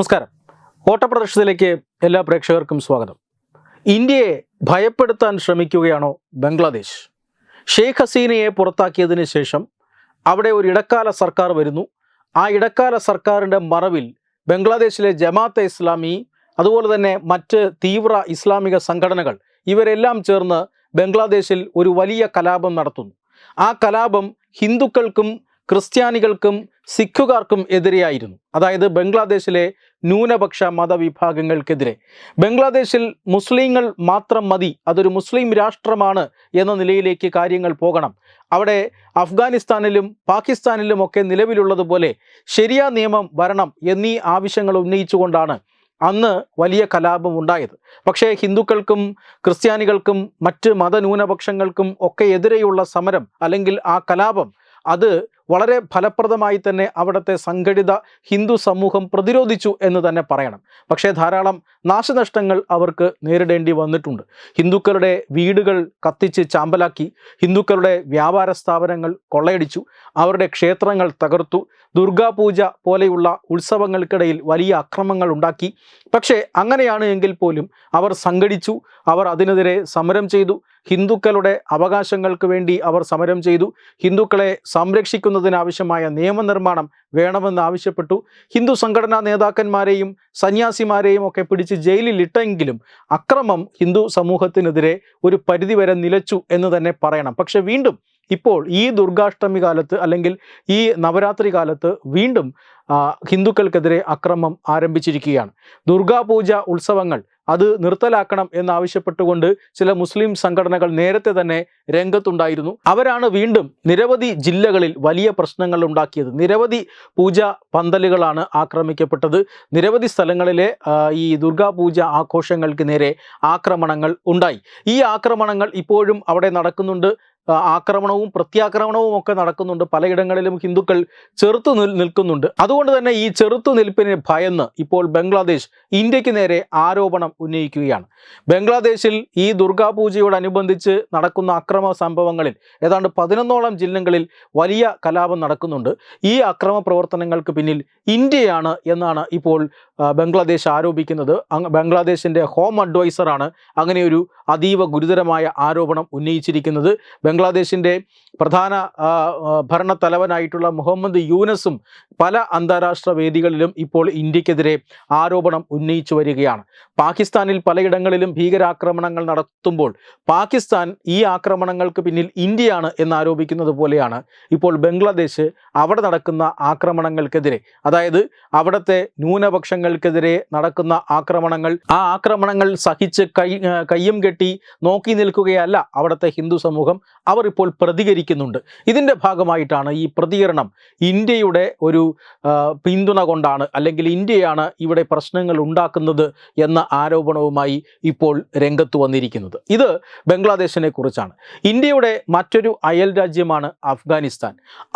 നമസ്കാരം. ഓട്ടപ്രദർശനത്തിലേക്ക് എല്ലാ പ്രേക്ഷകർക്കും സ്വാഗതം. ഇന്ത്യയെ ഭയപ്പെടുത്താൻ ശ്രമിക്കുകയാണോ ബംഗ്ലാദേശ്? ഷെയ്ഖ് ഹസീനയെ പുറത്താക്കിയതിന് ശേഷം അവിടെ ഒരു ഇടക്കാല സർക്കാർ വരുന്നു. ആ ഇടക്കാല സർക്കാരിന്റെ മറവിൽ ബംഗ്ലാദേശിലെ ജമാഅത്തെ ഇസ്ലാമി അതുപോലെ തന്നെ മറ്റ് തീവ്ര ഇസ്ലാമിക സംഘടനകൾ ഇവരെല്ലാം ചേർന്ന് ബംഗ്ലാദേശിൽ ഒരു വലിയ കലാപം നടത്തുന്നു. ആ കലാപം ഹിന്ദുക്കൾക്കും ക്രിസ്ത്യാനികൾക്കും സിഖുകാർക്കും എതിരെയായിരുന്നു. അതായത് ബംഗ്ലാദേശിലെ ന്യൂനപക്ഷ മതവിഭാഗങ്ങൾക്കെതിരെ. ബംഗ്ലാദേശിൽ മുസ്ലിങ്ങൾ മാത്രം മതി അതൊരു മുസ്ലിം രാഷ്ട്രമാണ് എന്ന നിലയിലേക്ക് കാര്യങ്ങൾ പോകണം. അവിടെ അഫ്ഗാനിസ്ഥാനിലും പാകിസ്ഥാനിലുമൊക്കെ നിലവിലുള്ളതുപോലെ ശരിയാ നിയമം വരണം എന്നീ ആവശ്യങ്ങൾ ഉന്നയിച്ചുകൊണ്ടാണ് അന്ന് വലിയ കലാപം ഉണ്ടായത്. പക്ഷേ ഹിന്ദുക്കൾക്കും ക്രിസ്ത്യാനികൾക്കും മറ്റ് മതന്യൂനപക്ഷങ്ങൾക്കും ഒക്കെ എതിരെയുള്ള സമരം അല്ലെങ്കിൽ ആ കലാപം അത് വളരെ ഫലപ്രദമായി തന്നെ അവിടുത്തെ സംഘടിത ഹിന്ദു സമൂഹം പ്രതിരോധിച്ചു എന്ന് തന്നെ പറയണം. പക്ഷേ ധാരാളം നാശനഷ്ടങ്ങൾ അവർക്ക് നേരിടേണ്ടി വന്നിട്ടുണ്ട്. ഹിന്ദുക്കളുടെ വീടുകൾ കത്തിച്ച് ചാമ്പലാക്കി ഹിന്ദുക്കളുടെ വ്യാപാര സ്ഥാപനങ്ങൾ കൊള്ളയടിച്ചു അവരുടെ ക്ഷേത്രങ്ങൾ തകർത്തു ദുർഗാപൂജ പോലെയുള്ള ഉത്സവങ്ങൾക്കിടയിൽ വലിയ അക്രമങ്ങൾ ഉണ്ടാക്കി. പക്ഷേ അങ്ങനെയാണ് എങ്കിൽ പോലും അവർ സംഘടിച്ചു അവർ അതിനെതിരെ സമരം ചെയ്തു. ഹിന്ദുക്കളുടെ അവകാശങ്ങൾക്ക് വേണ്ടി അവർ സമരം ചെയ്തു. ഹിന്ദുക്കളെ സംരക്ഷിക്കുന്നതിനാവശ്യമായ നിയമനിർമ്മാണം വേണമെന്ന് ആവശ്യപ്പെട്ടു. ഹിന്ദു സംഘടനാ നേതാക്കന്മാരെയും സന്യാസിമാരെയും ഒക്കെ പിടിച്ച് ജയിലിലിട്ടെങ്കിലും അക്രമം ഹിന്ദു സമൂഹത്തിനെതിരെ ഒരു പരിധിവരെ നിലച്ചു എന്ന് തന്നെ പറയണം. പക്ഷെ വീണ്ടും ഇപ്പോൾ ഈ ദുർഗാഷ്ടമി കാലത്ത് അല്ലെങ്കിൽ ഈ നവരാത്രി കാലത്ത് വീണ്ടും ഹിന്ദുക്കൾക്കെതിരെ അക്രമം ആരംഭിച്ചിരിക്കുകയാണ്. ദുർഗാപൂജ ഉത്സവങ്ങൾ അത് നിർത്തലാക്കണം എന്നാവശ്യപ്പെട്ടുകൊണ്ട് ചില മുസ്ലിം സംഘടനകൾ നേരത്തെ തന്നെ രംഗത്തുണ്ടായിരുന്നു. അവരാണ് വീണ്ടും നിരവധി ജില്ലകളിൽ വലിയ പ്രശ്നങ്ങൾ ഉണ്ടാക്കിയത്. നിരവധി പൂജ പന്തലുകളാണ് ആക്രമിക്കപ്പെട്ടത്. നിരവധി സ്ഥലങ്ങളിലെ ഈ ദുർഗാപൂജ ആഘോഷങ്ങൾക്ക് നേരെ ആക്രമണങ്ങൾ ഉണ്ടായി. ഈ ആക്രമണങ്ങൾ ഇപ്പോഴും അവിടെ നടക്കുന്നുണ്ട്. ആക്രമണവും പ്രത്യാക്രമണവും ഒക്കെ നടക്കുന്നുണ്ട്. പലയിടങ്ങളിലും ഹിന്ദുക്കൾ ചെറുത്തു നിൽ നിൽക്കുന്നുണ്ട്. അതുകൊണ്ട് തന്നെ ഈ ചെറുത്തു നിൽപ്പിനെ ഭയന്ന് ഇപ്പോൾ ബംഗ്ലാദേശ് ഇന്ത്യയ്ക്ക് നേരെ ആരോപണം ഉന്നയിക്കുകയാണ്. ബംഗ്ലാദേശിൽ ഈ ദുർഗാപൂജയോടനുബന്ധിച്ച് നടക്കുന്ന അക്രമ സംഭവങ്ങളിൽ ഏതാണ്ട് പതിനൊന്നോളം ജില്ലകളിൽ വലിയ കലാപം നടക്കുന്നുണ്ട്. ഈ അക്രമ പ്രവർത്തനങ്ങൾക്ക് പിന്നിൽ ഇന്ത്യയാണ് എന്നാണ് ഇപ്പോൾ ബംഗ്ലാദേശ് ആരോപിക്കുന്നത് ബംഗ്ലാദേശിന്റെ ഹോം അഡ്വൈസറാണ്. അങ്ങനെയൊരു അതീവ ഗുരുതരമായ ആരോപണം ഉന്നയിച്ചിരിക്കുന്നത് ബംഗ്ലാദേശിന്റെ പ്രധാന ഭരണത്തലവനായിട്ടുള്ള മുഹമ്മദ് യൂനസും പല അന്താരാഷ്ട്ര വേദികളിലും ഇപ്പോൾ ഇന്ത്യക്കെതിരെ ആരോപണം ഉന്നയിച്ചു വരികയാണ്. പാകിസ്ഥാനിൽ പലയിടങ്ങളിലും ഭീകരാക്രമണങ്ങൾ നടത്തുമ്പോൾ പാകിസ്ഥാൻ ഈ ആക്രമണങ്ങൾക്ക് പിന്നിൽ ഇന്ത്യയാണ് എന്നാരോപിക്കുന്നത് പോലെയാണ് ഇപ്പോൾ ബംഗ്ലാദേശ് അവിടെ നടക്കുന്ന ആക്രമണങ്ങൾക്കെതിരെ. അതായത് അവിടുത്തെ ന്യൂനപക്ഷങ്ങൾക്കെതിരെ നടക്കുന്ന ആക്രമണങ്ങൾ ആ ആക്രമണങ്ങൾ സഹിച്ച് കൈ കയ്യും കെട്ടി നോക്കി നിൽക്കുകയല്ല അവിടുത്തെ ഹിന്ദു സമൂഹം. അവർ ഇപ്പോൾ പ്രതികരിക്കുന്നുണ്ട് ഇതിന്റെ ഭാഗമായിട്ടാണ് ഈ പ്രതികരണം ഇന്ത്യയുടെ ഒരു പിന്തുണ കൊണ്ടാണ് അല്ലെങ്കിൽ ഇന്ത്യയാണ് ഇവിടെ പ്രശ്നങ്ങൾ ഉണ്ടാക്കുന്നത് എന്ന ആരോപണവുമായി ഇപ്പോൾ രംഗത്ത് വന്നിരിക്കുന്നത്. ഇത് ബംഗ്ലാദേശിനെ കുറിച്ചാണ്. ഇന്ത്യയുടെ മറ്റൊരു അയൽ രാജ്യമാണ് അഫ്ഗാനിസ്ഥാൻ.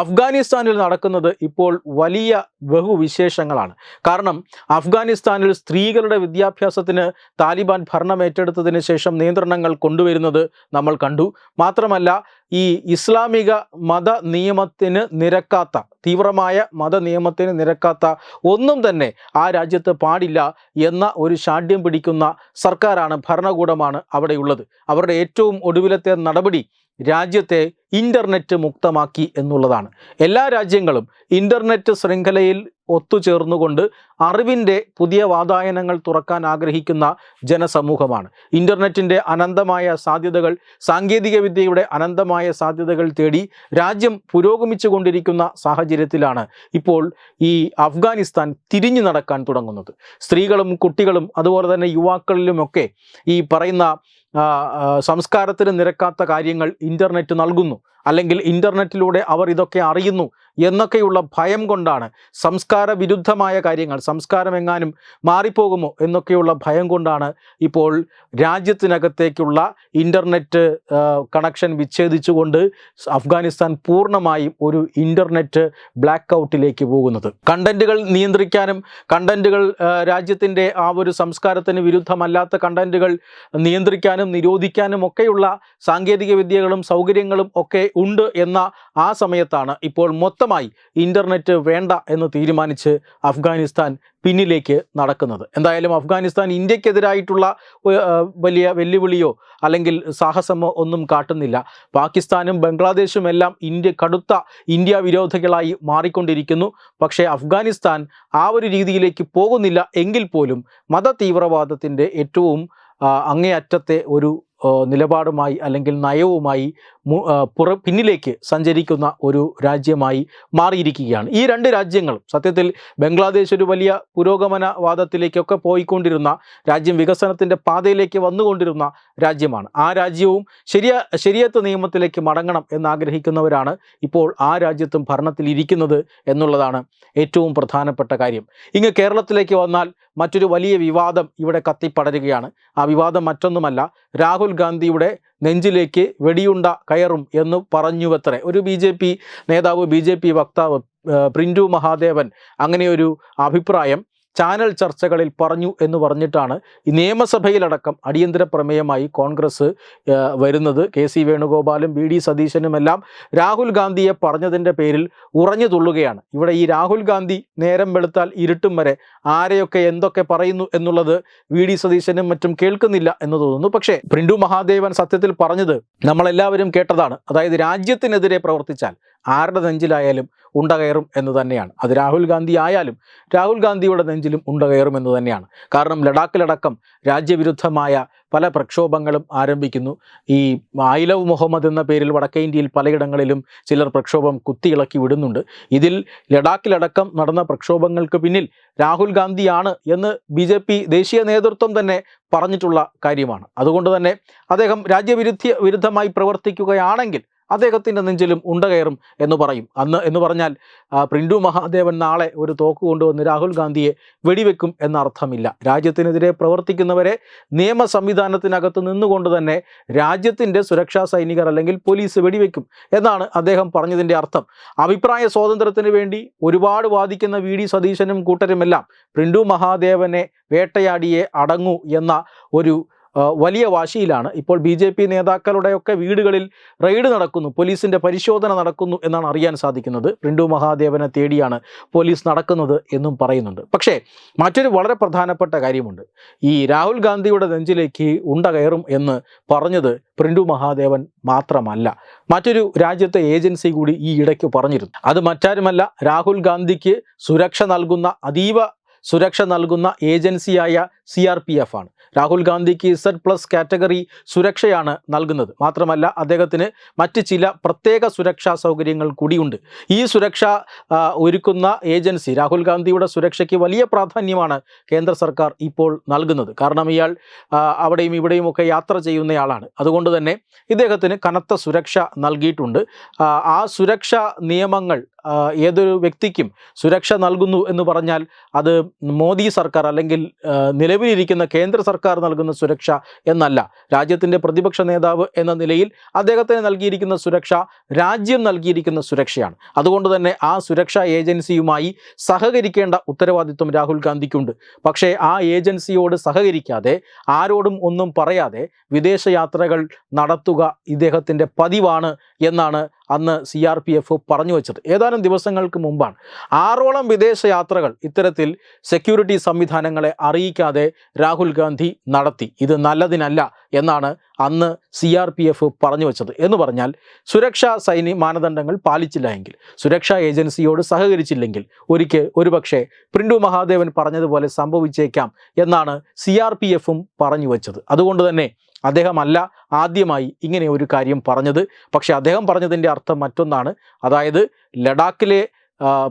അഫ്ഗാനിസ്ഥാനിൽ നടക്കുന്നത് ഇപ്പോൾ വലിയ ബഹുവിശേഷങ്ങളാണ്. കാരണം അഫ്ഗാനിസ്ഥാനിൽ സ്ത്രീകളുടെ വിദ്യാഭ്യാസത്തിന് താലിബാൻ ഭരണം ഏറ്റെടുത്തതിന് ശേഷം നിയന്ത്രണങ്ങൾ കൊണ്ടുവരുന്നത് നമ്മൾ കണ്ടു. മാത്രമല്ല ഈ ഇസ്ലാമിക മത നിയമത്തിന് നിരക്കാത്ത തീവ്രമായ മത നിയമത്തിന് നിരക്കാത്ത ഒന്നും തന്നെ ആ രാജ്യത്ത് പാടില്ല എന്ന ഒരു ഷാഢ്യം പിടിക്കുന്ന സർക്കാരാണ് ഭരണകൂടമാണ് അവിടെയുള്ളത്. അവരുടെ ഏറ്റവും ഒടുവിലത്തെ നടപടി രാജ്യത്തെ ഇന്റർനെറ്റ് മുക്തമാക്കി എന്നുള്ളതാണ്. എല്ലാ രാജ്യങ്ങളും ഇന്റർനെറ്റ് ശൃംഖലയിൽ ഒത്തുചേർന്നുകൊണ്ട് അറിവിന്റെ പുതിയ വാതായനങ്ങൾ തുറക്കാൻ ആഗ്രഹിക്കുന്ന ജനസമൂഹമാണ്. ഇന്റർനെറ്റിന്റെ അനന്തമായ സാധ്യതകൾ സാങ്കേതികവിദ്യയുടെ അനന്തമായ സാധ്യതകൾ തേടി രാജ്യം പുരോഗമിച്ചു കൊണ്ടിരിക്കുന്ന സാഹചര്യത്തിലാണ് ഇപ്പോൾ ഈ അഫ്ഗാനിസ്ഥാൻ തിരിഞ്ഞു നടക്കാൻ തുടങ്ങുന്നത്. സ്ത്രീകളും കുട്ടികളും അതുപോലെ തന്നെ യുവാക്കളിലുമൊക്കെ ഈ പറയുന്ന സംസ്കാരത്തിന് നിരക്കാത്ത കാര്യങ്ങൾ ഇന്റർനെറ്റ് നൽകുന്നു. അല്ലെങ്കിൽ ഇന്റർനെറ്റിലൂടെ അവർ ഇതൊക്കെ അറിയുന്നു എന്നൊക്കെയുള്ള ഭയം കൊണ്ടാണ് സംസ്കാര വിരുദ്ധമായ കാര്യങ്ങൾ സംസ്കാരം എങ്ങാനും മാറിപ്പോകുമോ എന്നൊക്കെയുള്ള ഭയം കൊണ്ടാണ് ഇപ്പോൾ രാജ്യത്തിനകത്തേക്കുള്ള ഇന്റർനെറ്റ് കണക്ഷൻ വിച്ഛേദിച്ചുകൊണ്ട് അഫ്ഗാനിസ്ഥാൻ പൂർണമായും ഒരു ഇന്റർനെറ്റ് ബ്ലാക്ക് ഔട്ടിലേക്ക് പോകുന്നത്. കണ്ടന്റുകൾ നിയന്ത്രിക്കാനും കണ്ടന്റുകൾ രാജ്യത്തിന്റെ ആ ഒരു സംസ്കാരത്തിന് വിരുദ്ധമല്ലാത്ത കണ്ടന്റുകൾ നിയന്ത്രിക്കാനും നിരോധിക്കാനും ഒക്കെയുള്ള സാങ്കേതിക വിദ്യകളും സൗകര്യങ്ങളും ഒക്കെ ഉണ്ട് എന്ന ആ സമയത്താണ് ഇപ്പോൾ മൊത്തമായി ഇന്റർനെറ്റ് വേണ്ട എന്ന് തീരുമാനിച്ച് അഫ്ഗാനിസ്ഥാൻ പിന്നിലേക്ക് നടക്കുന്നത്. എന്തായാലും അഫ്ഗാനിസ്ഥാൻ ഇന്ത്യക്കെതിരായിട്ടുള്ള വലിയ വെല്ലുവിളിയോ അല്ലെങ്കിൽ സാഹസമോ ഒന്നും കാട്ടുന്നില്ല. പാകിസ്ഥാനും ബംഗ്ലാദേശും എല്ലാം ഇന്ത്യ കടുത്ത ഇന്ത്യ വിരോധികളായി മാറിക്കൊണ്ടിരിക്കുന്നു. പക്ഷേ അഫ്ഗാനിസ്ഥാൻ ആ ഒരു രീതിയിലേക്ക് പോകുന്നില്ല എങ്കിൽ പോലും മത ഏറ്റവും അങ്ങേയറ്റത്തെ ഒരു നിലപാടുമായി അല്ലെങ്കിൽ നയവുമായി പുറ പിന്നിലേക്ക് സഞ്ചരിക്കുന്ന ഒരു രാജ്യമായി മാറിയിരിക്കുകയാണ്. ഈ രണ്ട് രാജ്യങ്ങളും സത്യത്തിൽ ബംഗ്ലാദേശ് ഒരു വലിയ പുരോഗമനവാദത്തിലേക്കൊക്കെ പോയിക്കൊണ്ടിരുന്ന രാജ്യം വികസനത്തിന്റെ പാതയിലേക്ക് വന്നുകൊണ്ടിരുന്ന രാജ്യമാണ്. ആ രാജ്യവും ശരിയ ശരിയത്ത് നിയമത്തിലേക്ക് മടങ്ങണം എന്നാഗ്രഹിക്കുന്നവരാണ് ഇപ്പോൾ ആ രാജ്യത്തും ഭരണത്തിൽ ഇരിക്കുന്നത് എന്നുള്ളതാണ് ഏറ്റവും പ്രധാനപ്പെട്ട കാര്യം. ഇങ്ങ് കേരളത്തിലേക്ക് വന്നാൽ മറ്റൊരു വലിയ വിവാദം ഇവിടെ കത്തിപ്പടരുകയാണ്. ആ വിവാദം മറ്റൊന്നുമല്ല രാഹുൽ ഗാന്ധിയുടെ നെഞ്ചിലേക്ക് വെടിയുണ്ട കയറും എന്ന് പറഞ്ഞുവത്രേ. ഒരു ബി ജെ പി നേതാവ് ബി ജെ പി വക്താവ് പ്രിന്റു മഹാദേവൻ അങ്ങനെയൊരു അഭിപ്രായം ചാനൽ ചർച്ചകളിൽ പറഞ്ഞു എന്ന് പറഞ്ഞിട്ടാണ് ഈ നിയമസഭയിലടക്കം അടിയന്തര പ്രമേയമായി കോൺഗ്രസ് വരുന്നത്. കെ സി വേണുഗോപാലും ബി ഡി സതീശനുമെല്ലാം രാഹുൽ ഗാന്ധിയെ പറഞ്ഞതിന്റെ പേരിൽ ഉറഞ്ഞു തുള്ളുകയാണ്. ഇവിടെ ഈ രാഹുൽ ഗാന്ധി നേരം വെളുത്താൽ ഇരുട്ടും വരെ ആരെയൊക്കെ എന്തൊക്കെ പറയുന്നു എന്നുള്ളത് വി ഡി സതീശനും മറ്റും കേൾക്കുന്നില്ല എന്ന് തോന്നുന്നു. പക്ഷേ പ്രിൻഡു മഹാദേവൻ സത്യത്തിൽ പറഞ്ഞത് നമ്മളെല്ലാവരും കേട്ടതാണ്. അതായത് രാജ്യത്തിനെതിരെ പ്രവർത്തിച്ചാൽ ആരുടെ നെഞ്ചിലായാലും ഉണ്ടകയറും എന്ന് തന്നെയാണ്. അത് രാഹുൽ ഗാന്ധി ആയാലും രാഹുൽ ഗാന്ധിയുടെ നെഞ്ചിലും ഉണ്ടകയറും എന്ന് തന്നെയാണ്. കാരണം ലഡാക്കിലടക്കം രാജ്യവിരുദ്ധമായ പല പ്രക്ഷോഭങ്ങളും ആരംഭിക്കുന്നു. ഈ ഐ ലവ് മുഹമ്മദ് എന്ന പേരിൽ വടക്കേ ഇന്ത്യയിൽ പലയിടങ്ങളിലും ചിലർ പ്രക്ഷോഭം കുത്തിയിളക്കി വിടുന്നുണ്ട്. ഇതിൽ ലഡാക്കിലടക്കം നടന്ന പ്രക്ഷോഭങ്ങൾക്ക് പിന്നിൽ രാഹുൽ ഗാന്ധിയാണ് എന്ന് ബി ദേശീയ നേതൃത്വം തന്നെ പറഞ്ഞിട്ടുള്ള കാര്യമാണ്. അതുകൊണ്ട് തന്നെ അദ്ദേഹം രാജ്യവിരുദ്ധ വിരുദ്ധമായി പ്രവർത്തിക്കുകയാണെങ്കിൽ അദ്ദേഹത്തിന്റെ നെഞ്ചിലും ഉണ്ടകയറും എന്ന് പറയും. അന്ന് എന്ന് പറഞ്ഞാൽ പ്രിൻഡു മഹാദേവൻ നാളെ ഒരു തോക്ക് കൊണ്ടുവന്ന് രാഹുൽ ഗാന്ധിയെ വെടിവെക്കും എന്നർത്ഥമില്ല. രാജ്യത്തിനെതിരെ പ്രവർത്തിക്കുന്നവരെ നിയമ സംവിധാനത്തിനകത്ത് നിന്നുകൊണ്ട് തന്നെ രാജ്യത്തിന്റെ സുരക്ഷാ സൈനികർ അല്ലെങ്കിൽ പോലീസ് വെടിവെക്കും എന്നാണ് അദ്ദേഹം പറഞ്ഞതിന്റെ അർത്ഥം. അഭിപ്രായ സ്വാതന്ത്ര്യത്തിന് വേണ്ടി ഒരുപാട് വാദിക്കുന്ന വി. ഡി. സതീശനും കൂട്ടരുമെല്ലാം പ്രിൻഡു മഹാദേവനെ വേട്ടയാടിയെ അടങ്ങൂ എന്ന ഒരു വലിയ വാശിയിലാണ്. ഇപ്പോൾ ബി ജെ പി നേതാക്കളുടെയൊക്കെ വീടുകളിൽ റെയ്ഡ് നടക്കുന്നു പോലീസിന്റെ പരിശോധന നടക്കുന്നു എന്നാണ് അറിയാൻ സാധിക്കുന്നത്. പ്രിൻഡു മഹാദേവനെ തേടിയാണ് പോലീസ് നടക്കുന്നത് എന്നും പറയുന്നുണ്ട്. പക്ഷേ മറ്റൊരു വളരെ പ്രധാനപ്പെട്ട കാര്യമുണ്ട്. ഈ രാഹുൽ ഗാന്ധിയുടെ നെഞ്ചിലേക്ക് ഉണ്ട കയറും എന്ന് പറഞ്ഞത് പ്രിൻഡു മഹാദേവൻ മാത്രമല്ല. മറ്റൊരു രാജ്യത്തെ ഏജൻസി കൂടി ഈ ഇടയ്ക്ക് പറഞ്ഞിരുന്നു. അത് മറ്റാരുമല്ല രാഹുൽ ഗാന്ധിക്ക് സുരക്ഷ നൽകുന്ന അതീവ സുരക്ഷ നൽകുന്ന ഏജൻസിയായ സി ആർ പി എഫ് ആണ്. രാഹുൽ ഗാന്ധിക്ക് ഇസഡ് പ്ലസ് കാറ്റഗറി സുരക്ഷയാണ് നൽകുന്നത്. മാത്രമല്ല അദ്ദേഹത്തിന് മറ്റ് ചില പ്രത്യേക സുരക്ഷാ സൗകര്യങ്ങൾ കൂടിയുണ്ട്. ഈ സുരക്ഷ ഒരുക്കുന്ന ഏജൻസി രാഹുൽ ഗാന്ധിയുടെ സുരക്ഷയ്ക്ക് വലിയ പ്രാധാന്യമാണ് കേന്ദ്ര സർക്കാർ ഇപ്പോൾ നൽകുന്നത്. കാരണം ഇയാൾ അവിടെയും ഇവിടെയും ഒക്കെ യാത്ര ചെയ്യുന്നയാളാണ്. അതുകൊണ്ട് തന്നെ ഇദ്ദേഹത്തിന് കനത്ത സുരക്ഷ നൽകിയിട്ടുണ്ട്. ആ, സുരക്ഷ നിയമങ്ങൾ ഏതൊരു വ്യക്തിക്കും സുരക്ഷ നൽകുന്നു എന്ന് പറഞ്ഞാൽ അത് മോദി സർക്കാർ അല്ലെങ്കിൽ ആ, നിലവിലിരിക്കുന്ന കേന്ദ്ര സർക്കാർ നൽകുന്ന സുരക്ഷ എന്നല്ല. രാജ്യത്തിന്റെ പ്രതിപക്ഷ നേതാവ് എന്ന നിലയിൽ അദ്ദേഹത്തിന് നൽകിയിരിക്കുന്ന സുരക്ഷ രാജ്യം നൽകിയിരിക്കുന്ന സുരക്ഷയാണ്. അതുകൊണ്ട് തന്നെ ആ സുരക്ഷാ ഏജൻസിയുമായി സഹകരിക്കേണ്ട ഉത്തരവാദിത്വം രാഹുൽ ഗാന്ധിക്കുണ്ട്. പക്ഷേ ആ ഏജൻസിയോട് സഹകരിക്കാതെ ആരോടും ഒന്നും പറയാതെ വിദേശയാത്രകൾ നടത്തുക ഇദ്ദേഹത്തിന്റെ പതിവാണ് എന്നാണ് അന്ന് സി ആർ പി എഫ് പറഞ്ഞു വച്ചത്. ഏതാനും ദിവസങ്ങൾക്ക് മുമ്പാണ്. ആറോളം വിദേശ യാത്രകൾ ഇത്തരത്തിൽ സെക്യൂരിറ്റി സംവിധാനങ്ങളെ അറിയിക്കാതെ രാഹുൽ ഗാന്ധി നടത്തി. ഇത് നല്ലതിനല്ല എന്നാണ് അന്ന് സി ആർ പി എഫ് പറഞ്ഞു വച്ചത്. എന്ന് പറഞ്ഞാൽ സുരക്ഷാ സൈനി മാനദണ്ഡങ്ങൾ പാലിച്ചില്ല എങ്കിൽ സുരക്ഷാ ഏജൻസിയോട് സഹകരിച്ചില്ലെങ്കിൽ ഒരിക്കൽ ഒരുപക്ഷെ പ്രിൻഡു മഹാദേവൻ പറഞ്ഞതുപോലെ സംഭവിച്ചേക്കാം എന്നാണ് സി ആർ പി എഫും പറഞ്ഞു വച്ചത്. അതുകൊണ്ട് തന്നെ അദ്ദേഹമല്ല ആദ്യമായി ഇങ്ങനെ ഒരു കാര്യം പറഞ്ഞത്. പക്ഷെ അദ്ദേഹം പറഞ്ഞതിന്റെ അർത്ഥം മറ്റൊന്നാണ്. അതായത് ലഡാക്കിലെ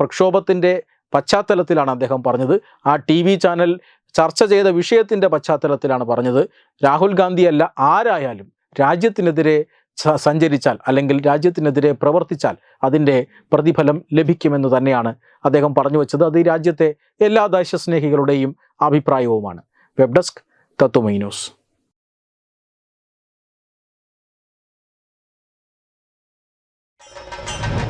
പ്രക്ഷോഭത്തിന്റെ പശ്ചാത്തലത്തിലാണ് അദ്ദേഹം പറഞ്ഞത്. ആ ടി വി ചാനൽ ചർച്ച ചെയ്ത വിഷയത്തിന്റെ പശ്ചാത്തലത്തിലാണ് പറഞ്ഞത്. രാഹുൽ ഗാന്ധിയല്ല ആരായാലും രാജ്യത്തിനെതിരെ സഞ്ചരിച്ചാൽ അല്ലെങ്കിൽ രാജ്യത്തിനെതിരെ പ്രവർത്തിച്ചാൽ അതിന്റെ പ്രതിഫലം ലഭിക്കുമെന്ന് തന്നെയാണ് അദ്ദേഹം പറഞ്ഞു വെച്ചത്. അത് രാജ്യത്തെ എല്ലാ ദേശസ്നേഹികളുടെയും അഭിപ്രായവുമാണ്. Web desk Tatwamayi news.